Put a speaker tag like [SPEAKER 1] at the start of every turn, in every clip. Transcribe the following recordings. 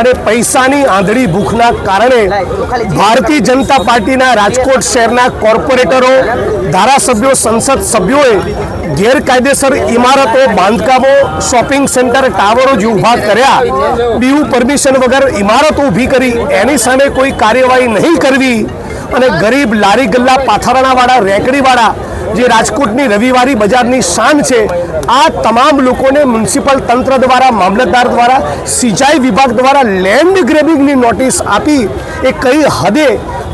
[SPEAKER 1] અને પૈસાની આંધળી ભૂખના કારણે ભારતીય જનતા પાર્ટીના રાજકોટ શહેરના કોર્પોરેટરો, ધારાસભ્યો, સંસદ સભ્યોએ ગેરકાયદેસર ઇમારતો, બાંધકામો, શોપિંગ સેન્ટર, ટાવરો જે ઊભા કર્યા બીયુ પરમિશન વગર ઇમારતો ઊભી કરી, એની સામે કોઈ કાર્યવાહી નહીં કરવી અને ગરીબ લારી ગલ્લા પાથરણાવાળા રેકડીવાળા જે રાજકોટની રવિવારી બજારની શાન છે, આ તમામ લોકોને મ્યુનિસિપલ તંત્ર દ્વારા, મામલતદાર દ્વારા, સિંચાઈ વિભાગ દ્વારા લેન્ડ ગ્રેબિંગની નોટિસ આપી. એ કઈ હદે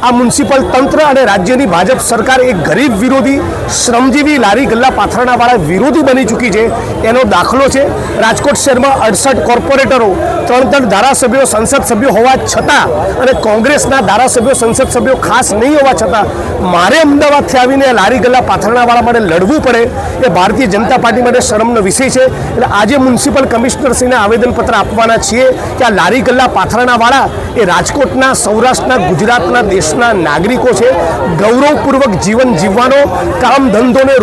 [SPEAKER 1] આ મ્યુનિસિપલ તંત્ર અને રાજ્યની ભાજપ સરકાર એક ગરીબ વિરોધી, શ્રમજીવી લારી ગલ્લા પાથરણાવાળા વિરોધી બની ચૂકી છે. એનો દાખલો છે રાજકોટ શહેરમાં અડસઠ કોર્પોરેટરો, ત્રણ ત્રણ ધારાસભ્યો સંસદ સભ્યો હોવા છતાં અને કોંગ્રેસના ધારાસભ્યો સંસદ સભ્યો ખાસ નહીં હોવા છતાં, મારે અમદાવાદથી આવીને લારી ગલ્લા પાથરણાવાળા માટે લડવું પડે. એ ભારતીય જનતા પાર્ટી માટે શરમનો વિષય છે. એટલે આજે મ્યુનિસિપલ કમિશનરશ્રીને આવેદનપત્ર આપવાના છીએ કે આ લારી ગલ્લા પાથરણાવાળા એ રાજકોટના, સૌરાષ્ટ્રના, ગુજરાતના દેશના નાગરિકો છે, ગૌરવપૂર્વક જીવન જીવવાનો, કામ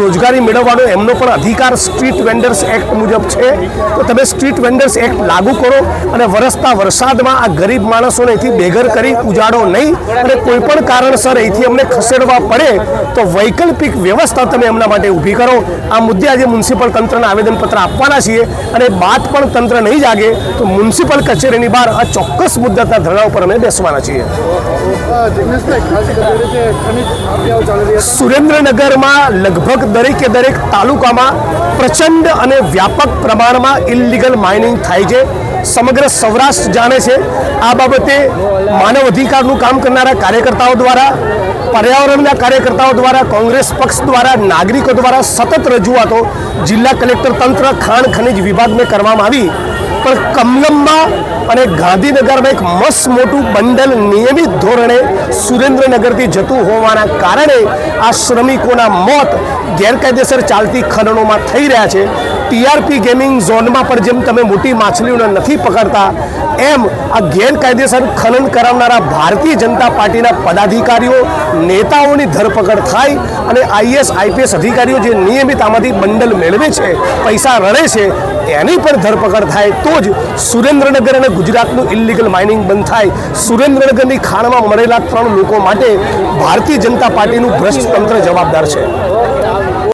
[SPEAKER 1] રોજગારી મેળવવાનો એમનો પણ અધિકાર સ્ટ્રીટ વેન્ડર્સ એક્ટ મુજબ છે. તો તમે સ્ટ્રીટ વેન્ડર્સ એક્ટ લાગુ કરો અને વરસતા વરસાદમાં આ ગરીબ માણસોને અહીંથી બેઘર કરી ઉજાડો નહીં અને કોઈ પણ કારણસર અહીંથી અમને ખસેડવા પડે તો વૈકલ્પિક વ્યવસ્થા તમે એમના માટે ઊભી કરો. આ મુદ્દે આજે મ્યુનિસિપલ તંત્રને આવેદનપત્ર આપવાના છીએ અને બાદ પણ તંત્ર નહીં જાગે તો મ્યુનિસિપલ કચેરીની બહાર આ ચોક્કસ મુદ્દાના ધરણા ઉપર અમે બેસવાના છીએ. સુરેન્દ્રનગરમાં લગભગ દરેકે દરેક તાલુકામાં પ્રચંડ અને વ્યાપક પ્રમાણમાં ઇલીગલ માઇનિંગ થાય છે. સમગ્ર સૌરાષ્ટ્ર જાણે છે આ બાબતે માનવ અધિકારનું કામ કરનારા કાર્યકર્તાઓ દ્વારા, પર્યાવરણના કાર્યકર્તાઓ દ્વારા, કોંગ્રેસ પક્ષ દ્વારા, નાગરિકો દ્વારા સતત રજૂઆતો જિલ્લા કલેક્ટર તંત્ર ખાણ ખનિજ વિભાગને કરવામાં આવી. પણ કમલમમાં અને ગાંધીનગરમાં એક મસ્ત મોટું બંડલ નિયમિત ધોરણે સુરેન્દ્રનગરથી જતું હોવાના કારણે આ શ્રમિકોના મોત ગેરકાયદેસર ચાલતી ખનનોમાં થઈ રહ્યા છે. ટીઆરપી ગેમિંગ ઝોનમાં પણ જેમ તમે મોટી માછલીઓને નથી પકડતા, એમ આ ગેરકાયદેસર ખનન કરાવનારા ભારતીય જનતા પાર્ટીના પદાધિકારીઓ, નેતાઓની ધરપકડ થાય અને આઈએસ, આઈપીએસ અધિકારીઓ જે નિયમિત આમાંથી બંડલ મેળવે છે, પૈસા રડે છે, એની પણ ધરપકડ થાય તો જ સુરેન્દ્રનગર અને ગુજરાતનું ઇલિગલ માઇનિંગ બંધ થાય. સુરેન્દ્રનગરની ખાણમાં મળેલા ત્રણ લોકો માટે ભારતીય જનતા પાર્ટીનું ભ્રષ્ટ તંત્ર જવાબદાર છે.